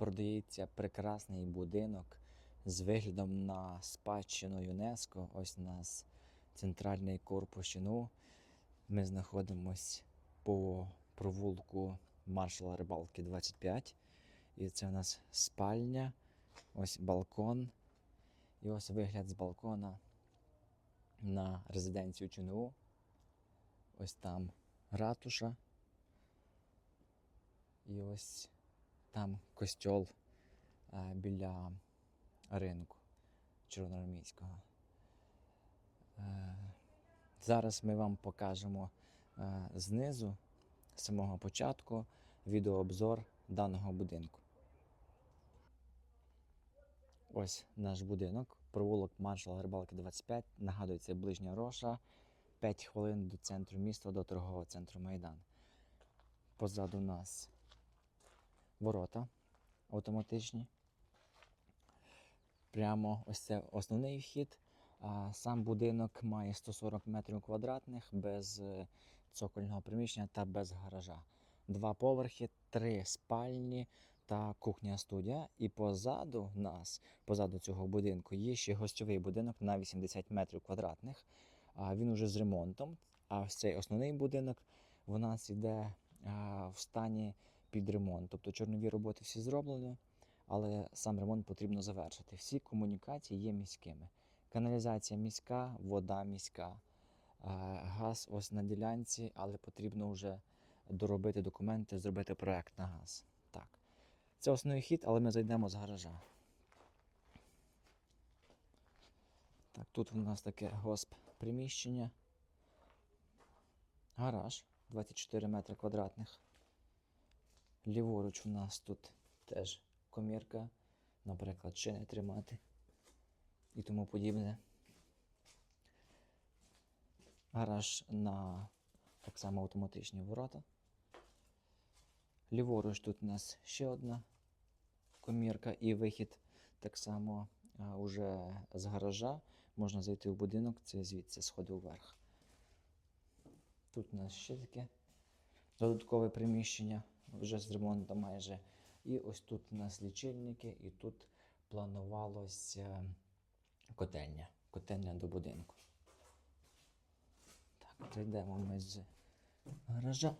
продається прекрасний будинок з виглядом на спадщину ЮНЕСКО. Ось у нас центральний корпус ЧНУ. Ми знаходимось по провулку маршала Рибалки 25. І це у нас спальня, ось балкон. І ось вигляд з балкона на резиденцію ЧНУ. Ось там ратуша. І ось там костьол е, біля ринку Червоноармійського. Е, зараз ми вам покажемо е, знизу, з самого початку, відеообзор даного будинку. Ось наш будинок, провулок маршала Рибалки 25. Нагадую, це ближня роша. 5 хвилин до центру міста, до торгового центру Майдан. Позаду нас ворота автоматичні. Прямо ось це основний вхід. Сам будинок має 140 метрів квадратних без е, цокольного приміщення та без гаража. Два поверхи, три спальні та кухня студія. І позаду нас, позаду цього будинку, є ще гостьовий будинок на 80 метрів квадратних. Він уже з ремонтом. А ось цей основний будинок у нас йде в стані під ремонт. Тобто чорнові роботи всі зроблені, але сам ремонт потрібно завершити. Всі комунікації є міськими. Каналізація міська, вода міська, газ ось на ділянці, але потрібно вже доробити документи, зробити проект на газ. Так. Це основний хід, але ми зайдемо з гаража. Так, тут у нас таке госп приміщення. Гараж 24 метри квадратних. Ліворуч у нас тут теж комірка, наприклад, шини тримати і тому подібне. Гараж на так само автоматичні ворота. Ліворуч тут у нас ще одна комірка і вихід так само а, уже з гаража. Можна зайти в будинок, це звідси сходи вверх. Тут у нас ще таке додаткове приміщення, вже з ремонтом майже. І ось тут у нас лічильники, і тут планувалося котельня. Котельня до будинку. Так, зайдемо ми з гаража.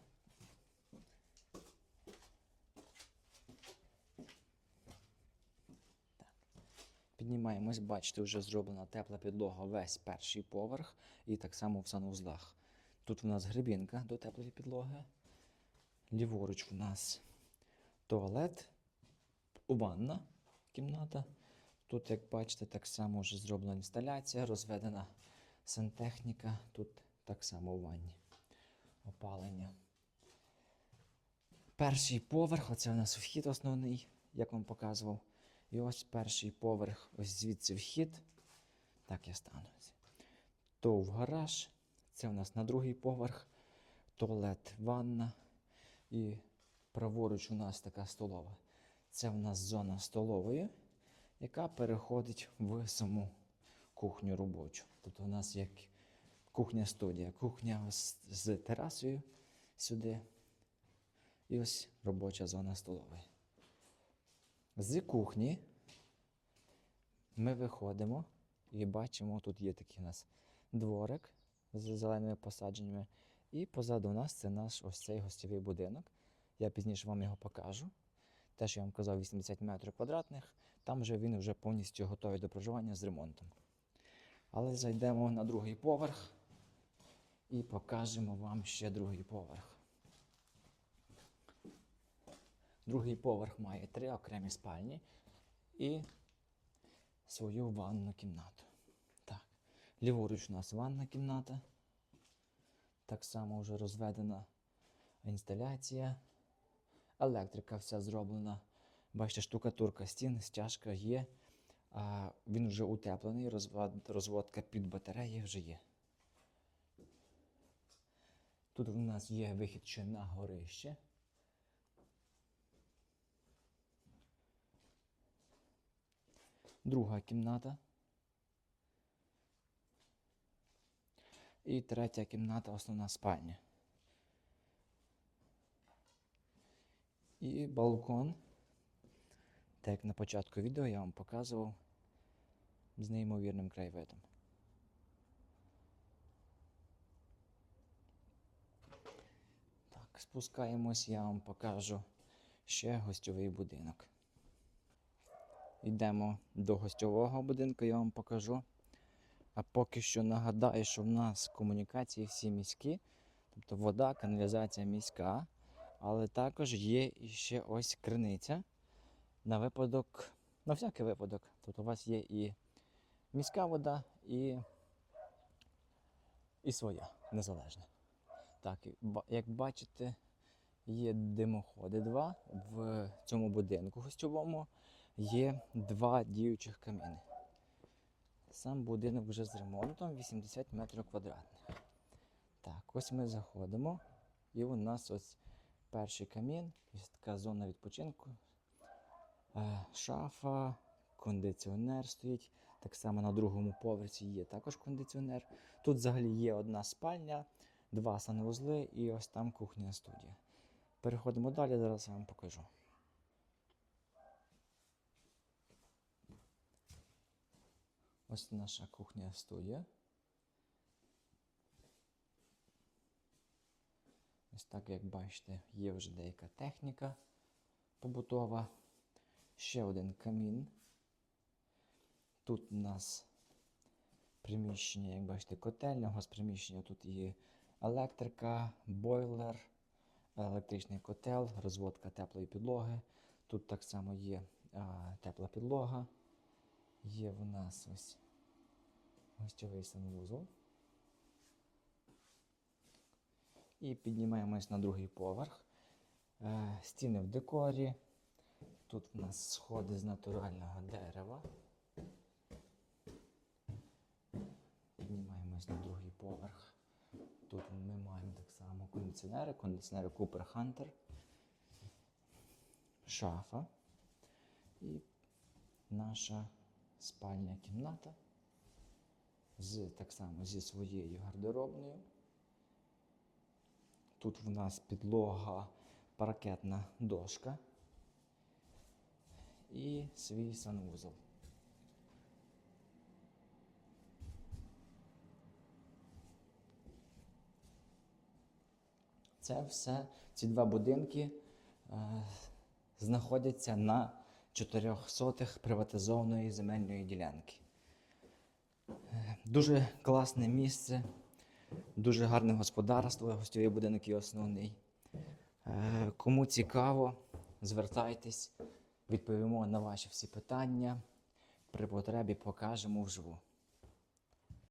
Піднімаємось, бачите, вже зроблена тепла підлога весь перший поверх і так само в санузлах. Тут у нас грибінка до теплої підлоги. Ліворуч у нас туалет, ванна кімната. Тут, як бачите, так само вже зроблена інсталяція, розведена сантехніка. Тут так само в ванні. Опалення. Перший поверх, оце у нас вхід основний, як вам показував. І ось перший поверх, ось звідси вхід. Так я стану. То в гараж. Це у нас на другий поверх, туалет, ванна. І праворуч у нас така столова. Це у нас зона столової, яка переходить в саму кухню робочу. Тобто у нас як кухня-студія. Кухня з терасою сюди. І ось робоча зона столової. З кухні ми виходимо і бачимо, тут є такий у нас дворик з зеленими посадженнями. І позаду нас це наш ось цей гостєвий будинок. Я пізніше вам його покажу. Те, що я вам казав, 80 метрів квадратних. Там вже він вже повністю готовий до проживання з ремонтом. Але зайдемо на другий поверх і покажемо вам ще другий поверх. Другий поверх має три окремі спальні і свою ванну кімнату. Так. Ліворуч у нас ванна кімната. Так само вже розведена інсталяція. Електрика вся зроблена. Бачите, штукатурка стін, стяжка є. А він вже утеплений, розвод- розводка під батареї вже є. Тут у нас є вихід ще на горище. Друга кімната. І третя кімната, основна спальня. І балкон Так як на початку відео я вам показував з неймовірним краєвидом. Так, спускаємось, я вам покажу ще гостьовий будинок. Йдемо до гостьового будинку, я вам покажу. А поки що нагадаю, що в нас комунікації всі міські, тобто вода, каналізація міська, але також є іще ось криниця на випадок, на всякий випадок. Тобто у вас є і міська вода, і, і своя, незалежна. Так, як бачите, є димоходи два. В цьому будинку гостьовому є два діючих каміни. Сам будинок вже з ремонтом 80 метрів квадратних. Так, ось ми заходимо, і у нас ось перший камін, ось така зона відпочинку. Е, шафа, кондиціонер стоїть. Так само на другому поверсі є також кондиціонер. Тут взагалі є одна спальня, два санвузли і ось там кухня студія. Переходимо далі, зараз я вам покажу. Ось наша кухня студія. Ось так, як бачите, є вже деяка техніка побутова. Ще один камін. Тут у нас приміщення, як бачите, котельня, приміщення. Тут є електрика, бойлер, електричний котел, розводка теплої підлоги. Тут так само є а, тепла підлога. Є в нас ось гостьовий санвузол. І піднімаємось на другий поверх. Е, стіни в декорі. Тут в нас сходи з натурального дерева. Піднімаємось на другий поверх. Тут ми маємо так само кондиціонери, кондиціонери Cooper Hunter, шафа і наша спальня кімната з так само зі своєю гардеробною. Тут в нас підлога паркетна дошка і свій санвузол. Це все, ці два будинки е, знаходяться на 400 приватизованої земельної ділянки. Дуже класне місце, дуже гарне господарство, гостьовий будинок і основний. Е, Кому цікаво, звертайтесь, відповімо на ваші всі питання. При потребі покажемо вживу.